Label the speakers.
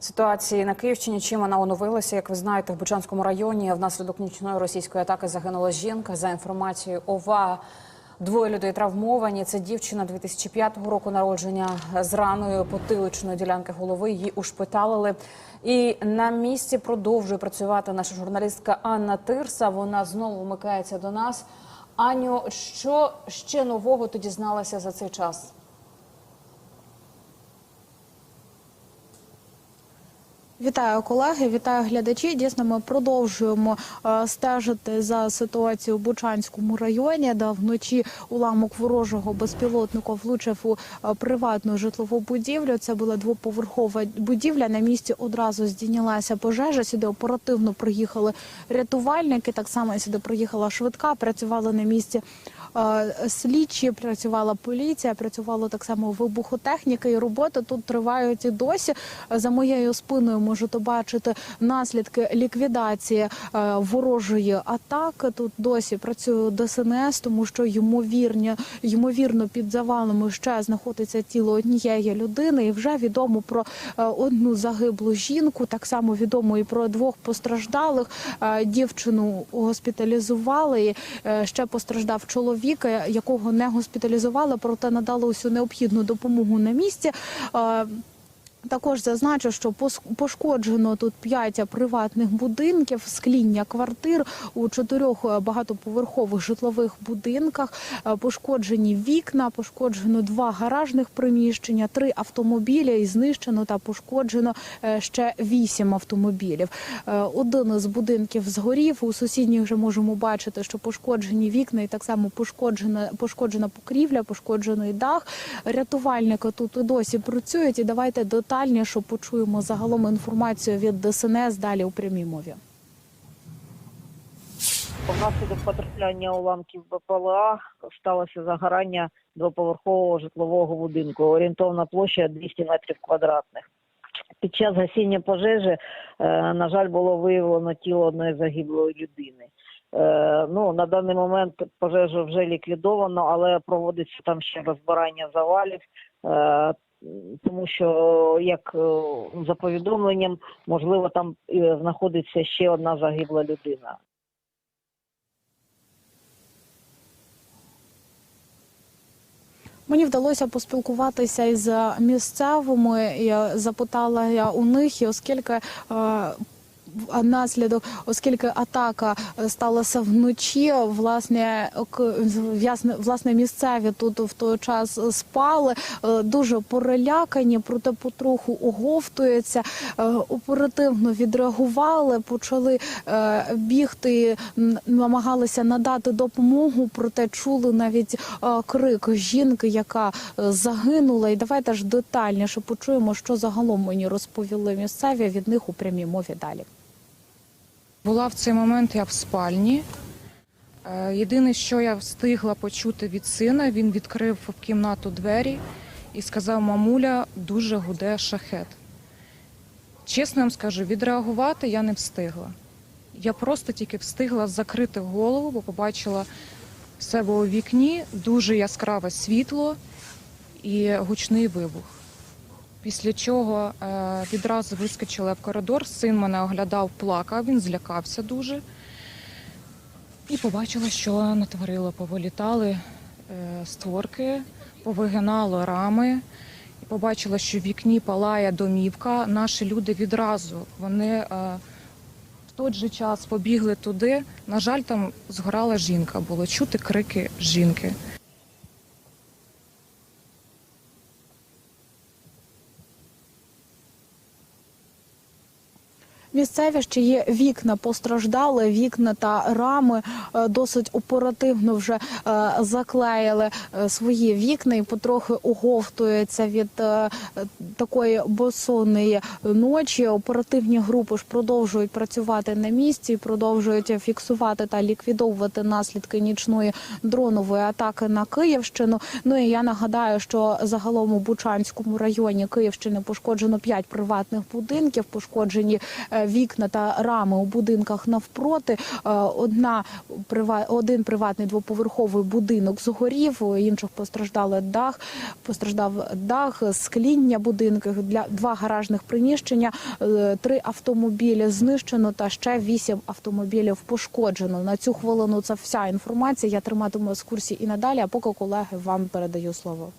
Speaker 1: ситуації на Київщині. Чим вона оновилася? Як ви знаєте, в Бучанському районі внаслідок нічної російської атаки загинула жінка. За інформацією ОВА, двоє людей травмовані. Це дівчина 2005 року народження з раною потиличної ділянки голови. Її ушпиталили. І на місці продовжує працювати наша журналістка Анна Тирса. Вона знову вмикається до нас. Аню, що ще нового ти дізналася за цей час?
Speaker 2: Вітаю колеги, вітаю глядачі. Дійсно, ми продовжуємо е, стежити за ситуацією в Бучанському районі, де вночі уламок ворожого безпілотника влучив у е, приватну житлову будівлю. Це була двоповерхова будівля. На місці одразу здійнялася пожежа. Сюди оперативно приїхали рятувальники. Так само сюди приїхала швидка. Працювали на місці слідчі, працювала поліція, працювало так само вибухотехніка. І роботи тут тривають і досі. За моєю спиною можете бачити наслідки ліквідації е, ворожої атаки. Тут досі працює ДСНС, тому що ймовірно, ймовірно під завалами ще знаходиться тіло однієї людини. І вже відомо про е, одну загиблу жінку. Так само відомо і про двох постраждалих. Е, Дівчину госпіталізували. І ще постраждав чоловік, е, якого не госпіталізували, проте надали усю необхідну допомогу на місці. Також зазначу, що пошкоджено тут п'ять приватних будинків, скління квартир у чотирьох е, багатоповерхових житлових будинках. Е, Пошкоджені вікна, пошкоджено два гаражних приміщення, три автомобілі і знищено та пошкоджено е, ще вісім автомобілів. Один із будинків згорів. У сусідніх вже можемо бачити, що пошкоджені вікна і так само пошкоджена пошкоджена покрівля, пошкоджений дах. Рятувальники тут і досі працюють. І давайте детальніше почуємо загалом інформацію від ДСНС далі у прямій мові.
Speaker 3: Внаслідок потрапляння уламків БПЛА сталося загорання двоповерхового житлового будинку. Орієнтовна площа 200 метрів квадратних. Під час гасіння пожежі, е, на жаль, було виявлено тіло одної загиблої людини. Е, ну, на даний момент пожежа вже ліквідовано, але проводиться там ще розбирання завалів, е, тому що, як е, за повідомленням, можливо, там знаходиться ще одна загибла людина.
Speaker 2: Мені вдалося поспілкуватися із місцевими. Я запитала я у них, і оскільки наслідок, оскільки атака е, сталася вночі, власне, власне місцеві тут в той час спали, е, дуже перелякані, проте потроху оговтуються, е, оперативно відреагували, почали бігти, намагалися надати допомогу, проте чули навіть крик жінки, яка загинула. І давайте ж детальніше почуємо, що загалом мені розповіли місцеві від них у прямій мові далі.
Speaker 4: Була в цей момент я в спальні. Е, Єдине, що я встигла почути від сина, він відкрив в кімнату двері і сказав: мамуля, дуже гуде шахет. Чесно вам скажу, відреагувати я не встигла. Я просто тільки встигла закрити голову, бо побачила себе у вікні дуже яскраве світло і гучний вибух. Після чого е, відразу вискочила в коридор. Син мене оглядав, плакав, він злякався дуже. І побачила, що натворило. Повилітали е, створки, повигинало рами. І побачила, що в вікні палає домівка. Наші люди відразу вони е, в той же час побігли туди. На жаль, там згорала жінка, було чути крики жінки.
Speaker 2: Місцеві ще є вікна постраждали, вікна та рами е, досить оперативно вже е, заклеїли е, свої вікна і потрохи оговтуються від такої босонної ночі. Оперативні групи ж продовжують працювати на місці, продовжують фіксувати та ліквідовувати наслідки нічної дронової атаки на Київщину. Ну і я нагадаю, що загалом у Бучанському районі Київщини пошкоджено 5 приватних будинків, пошкоджені вікна та рами у будинках навпроти. Е, Одна один приватний двоповерховий будинок згорів, інших постраждали дах, постраждав дах, скління будинків для два гаражних приміщення, е, три автомобілі знищено та ще вісім автомобілів пошкоджено. На цю хвилину це вся інформація. Я триматиму з курсі і надалі. А поки колеги вам передаю слово.